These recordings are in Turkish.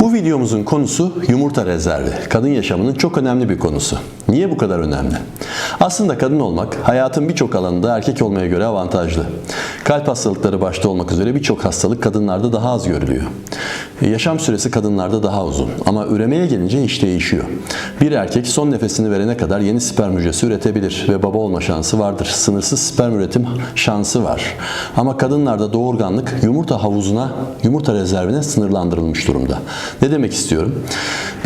Bu videomuzun konusu yumurta rezervi. Kadın yaşamının çok önemli bir konusu. Niye bu kadar önemli? Aslında kadın olmak hayatın birçok alanında erkek olmaya göre avantajlı. Kalp hastalıkları başta olmak üzere birçok hastalık kadınlarda daha az görülüyor. Yaşam süresi kadınlarda daha uzun ama üremeye gelince iş değişiyor. Bir erkek son nefesini verene kadar yeni sperm hücresi üretebilir ve baba olma şansı vardır. Sınırsız sperm üretim şansı var. Ama kadınlarda doğurganlık yumurta havuzuna, yumurta rezervine sınırlandırılmış durumda. Ne demek istiyorum?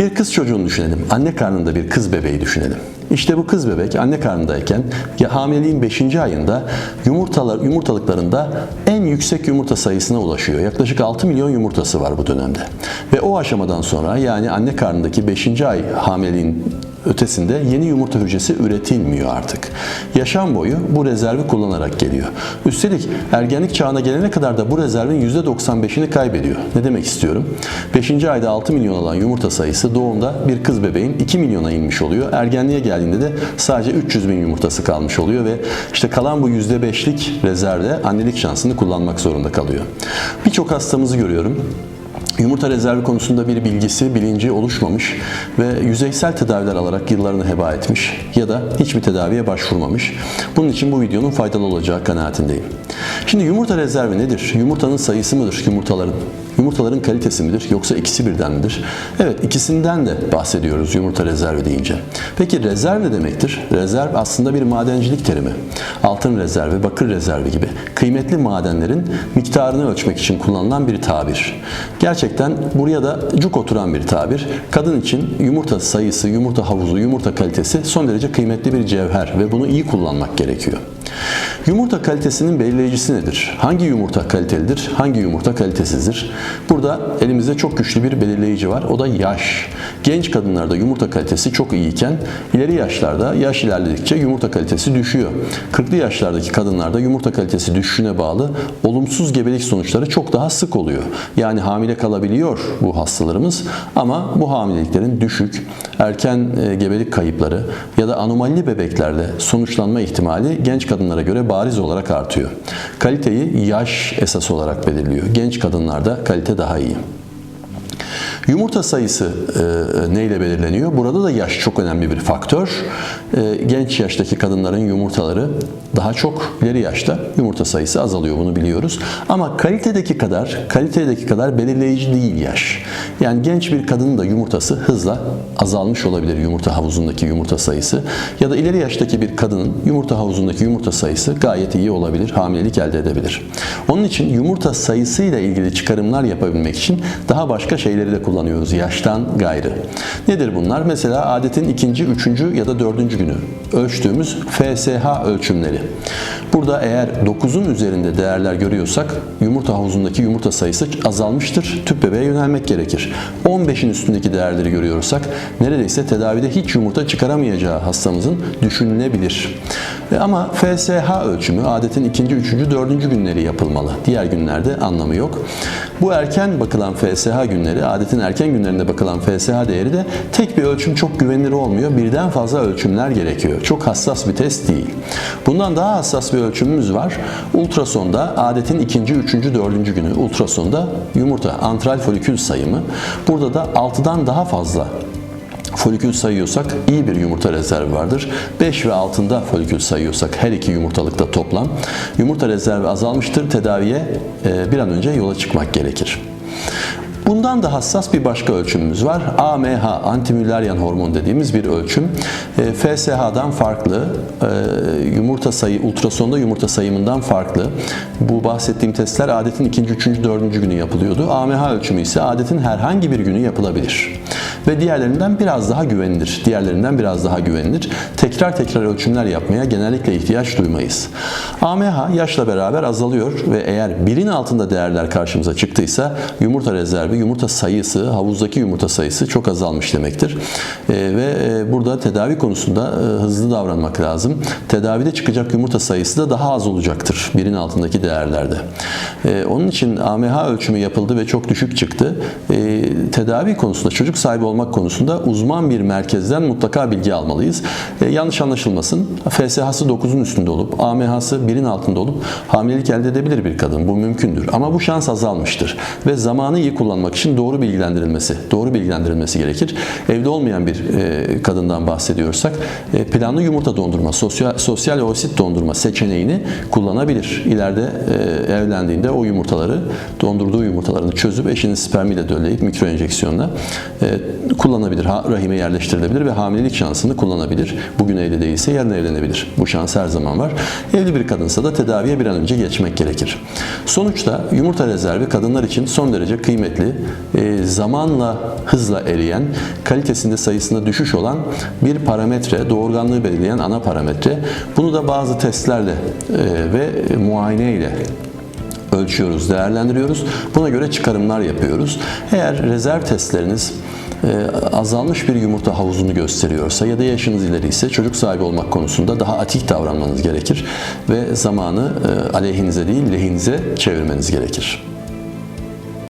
Bir kız çocuğunu düşünelim. Anne karnında bir kız bebeği düşünelim. İşte bu kız bebek anne karnındayken ya hamileliğin 5. ayında yumurtalar yumurtalıklarında en yüksek yumurta sayısına ulaşıyor. Yaklaşık 6 milyon yumurtası var bu dönemde. Ve o aşamadan sonra yani anne karnındaki 5. ay hamileliğin ötesinde yeni yumurta hücresi üretilmiyor artık. Yaşam boyu bu rezervi kullanarak geliyor. Üstelik ergenlik çağına gelene kadar da bu rezervin %95'ini kaybediyor. Ne demek istiyorum? 5. ayda 6 milyon olan yumurta sayısı doğumda bir kız bebeğin 2 milyona inmiş oluyor. Ergenliğe geldiğinde de sadece 300 bin yumurtası kalmış oluyor ve işte kalan bu %5'lik rezervde annelik şansını kullanmak zorunda kalıyor. Birçok hastamızı görüyorum. Yumurta rezervi konusunda bir bilgisi, bilinci oluşmamış ve yüzeysel tedaviler alarak yıllarını heba etmiş ya da hiçbir tedaviye başvurmamış. Bunun için bu videonun faydalı olacağı kanaatindeyim. Şimdi yumurta rezervi nedir? Yumurtanın sayısı mıdır yumurtaların? Yumurtaların kalitesi midir yoksa ikisi birden midir? Evet ikisinden de bahsediyoruz yumurta rezervi deyince. Peki rezerv ne demektir? Rezerv aslında bir madencilik terimi. Altın rezervi, bakır rezervi gibi kıymetli madenlerin miktarını ölçmek için kullanılan bir tabir. Gerçekten buraya da cuk oturan bir tabir. Kadın için yumurta sayısı, yumurta havuzu, yumurta kalitesi son derece kıymetli bir cevher ve bunu iyi kullanmak gerekiyor. Yumurta kalitesinin belirleyicisi nedir? Hangi yumurta kalitelidir? Hangi yumurta kalitesizdir? Burada elimizde çok güçlü bir belirleyici var. O da yaş. Genç kadınlarda yumurta kalitesi çok iyiyken ileri yaşlarda yaş ilerledikçe yumurta kalitesi düşüyor. 40'lı yaşlardaki kadınlarda yumurta kalitesi düşüşüne bağlı olumsuz gebelik sonuçları çok daha sık oluyor. Yani hamile kalabiliyor bu hastalarımız ama bu hamileliklerin düşük, erken e, gebelik kayıpları ya da anomalli bebeklerde sonuçlanma ihtimali genç kadınlara göre bariz olarak artıyor. Kaliteyi yaş esas olarak belirliyor. Genç kadınlarda kalite daha iyi. Yumurta sayısı e, neyle belirleniyor? Burada da yaş çok önemli bir faktör. E, genç yaştaki kadınların yumurtaları daha çok ileri yaşta yumurta sayısı azalıyor bunu biliyoruz. Ama kalitedeki kadar kalitedeki kadar belirleyici değil yaş. Yani genç bir kadının da yumurtası hızla azalmış olabilir yumurta havuzundaki yumurta sayısı ya da ileri yaştaki bir kadının yumurta havuzundaki yumurta sayısı gayet iyi olabilir, hamilelik elde edebilir. Onun için yumurta sayısıyla ilgili çıkarımlar yapabilmek için daha başka şeyleri de kullanıyoruz yaştan gayrı. Nedir bunlar? Mesela adetin ikinci, üçüncü ya da dördüncü günü ölçtüğümüz FSH ölçümleri. Burada eğer 9'un üzerinde değerler görüyorsak yumurta havuzundaki yumurta sayısı azalmıştır. Tüp bebeğe yönelmek gerekir. 15'in üstündeki değerleri görüyorsak neredeyse tedavide hiç yumurta çıkaramayacağı hastamızın düşünülebilir. E Ama FSH ölçümü adetin ikinci, üçüncü, dördüncü günleri yapılmalı. Diğer günlerde anlamı yok. Bu erken bakılan FSH günleri, adetin erken günlerinde bakılan FSH değeri de tek bir ölçüm çok güvenilir olmuyor. Birden fazla ölçümler gerekiyor. Çok hassas bir test değil. Bundan daha hassas bir ölçümümüz var. Ultrasonda adetin ikinci, üçüncü, dördüncü günü ultrasonda yumurta, antral folikül sayımı. Burada da 6'dan daha fazla folikül sayıyorsak iyi bir yumurta rezervi vardır. 5 ve altında folikül sayıyorsak her iki yumurtalıkta toplam yumurta rezervi azalmıştır. Tedaviye e, bir an önce yola çıkmak gerekir. Bundan da hassas bir başka ölçümümüz var. AMH, antimüllerian hormon dediğimiz bir ölçüm. E, FSH'dan farklı, e, yumurta sayı, ultrasonda yumurta sayımından farklı. Bu bahsettiğim testler adetin ikinci, üçüncü, dördüncü günü yapılıyordu. AMH ölçümü ise adetin herhangi bir günü yapılabilir. Ve diğerlerinden biraz daha güvenilir. Diğerlerinden biraz daha güvenilir. Tekrar tekrar ölçümler yapmaya genellikle ihtiyaç duymayız. AMH yaşla beraber azalıyor ve eğer birin altında değerler karşımıza çıktıysa yumurta rezervi, yumurta sayısı, havuzdaki yumurta sayısı çok azalmış demektir. Ee, ve e, burada tedavi konusunda e, hızlı davranmak lazım. Tedavide çıkacak yumurta sayısı da daha az olacaktır birin altındaki değerlerde. Ee, onun için AMH ölçümü yapıldı ve çok düşük çıktı. Ee, tedavi konusunda çocuk sahibi olmak konusunda uzman bir merkezden mutlaka bilgi almalıyız. Yanlış anlaşılmasın. FSH'sı 9'un üstünde olup AMH'sı 1'in altında olup hamilelik elde edebilir bir kadın. Bu mümkündür. Ama bu şans azalmıştır. Ve zamanı iyi kullanmak için doğru bilgilendirilmesi, doğru bilgilendirilmesi gerekir. Evde olmayan bir e, kadından bahsediyorsak e, planlı yumurta dondurma, sosyal, sosyal oosit dondurma seçeneğini kullanabilir. İleride e, evlendiğinde o yumurtaları, dondurduğu yumurtalarını çözüp eşinin spermiyle dölleyip mikro enjeksiyonla e, kullanabilir. Ha, rahime yerleştirilebilir ve hamilelik şansını kullanabilir. Bugün evli değilse yarın evlenebilir. Bu şans her zaman var. Evli bir kadınsa da tedaviye bir an önce geçmek gerekir. Sonuçta yumurta rezervi kadınlar için son derece kıymetli, e, zamanla hızla eriyen, kalitesinde sayısında düşüş olan bir parametre, doğurganlığı belirleyen ana parametre. Bunu da bazı testlerle e, ve muayene ile ölçüyoruz, değerlendiriyoruz. Buna göre çıkarımlar yapıyoruz. Eğer rezerv testleriniz e, azalmış bir yumurta havuzunu gösteriyorsa ya da yaşınız ileri ise çocuk sahibi olmak konusunda daha atik davranmanız gerekir ve zamanı e, aleyhinize değil lehinize çevirmeniz gerekir.